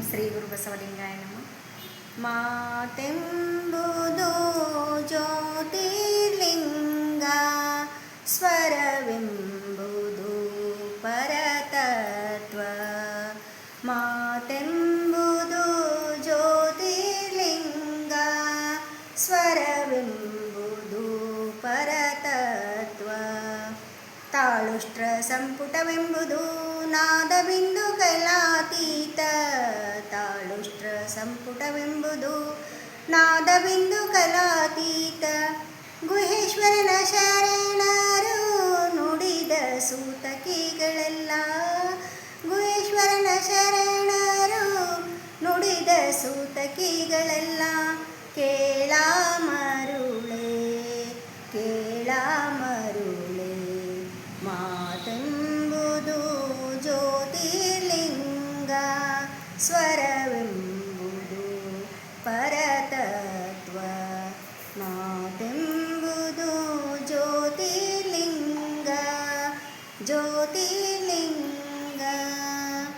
ಶ್ರೀ ಗುರು ಬಸವಲಿಂಗಾಯ ನಮ ಮಾತೆಂಬುದು ಜ್ಯೋತಿರ್ಲಿಂಗ ಸ್ವರವೆಂಬುದು ಪರತತ್ವ ಮಾತೆಂಬುದು ಜ್ಯೋತಿರ್ಲಿಂಗ ಸ್ವರವೆಂಬುದು ಪರತತ್ವ ತಾಳುಷ್ಟ್ರ ಸಂಪುಟವೆಂಬುದು ನಾದಬಿಂದು ತಾಳುಷ್ಟ್ರ ಸಂಪುಟವೆಂಬುದು ನಾದಬಿಂದು ಕಲಾತೀತ. ಗುಹೇಶ್ವರನ ಶರಣರು ನುಡಿದ ಸೂತಕಿಗಳೆಲ್ಲ. ಗುಹೇಶ್ವರನ ಶರಣರು ನುಡಿದ ಸೂತಕಿಗಳೆಲ್ಲ. ಕೇಳ ಮರುಳೆ ಕೇಳ ಮರುಳೆ. ಮಾತೆಂಬುದು ಜ್ಯೋತಿರ್ಲಿಂಗ ಸ್ವರವೆಂಬುದು 酒的灵啊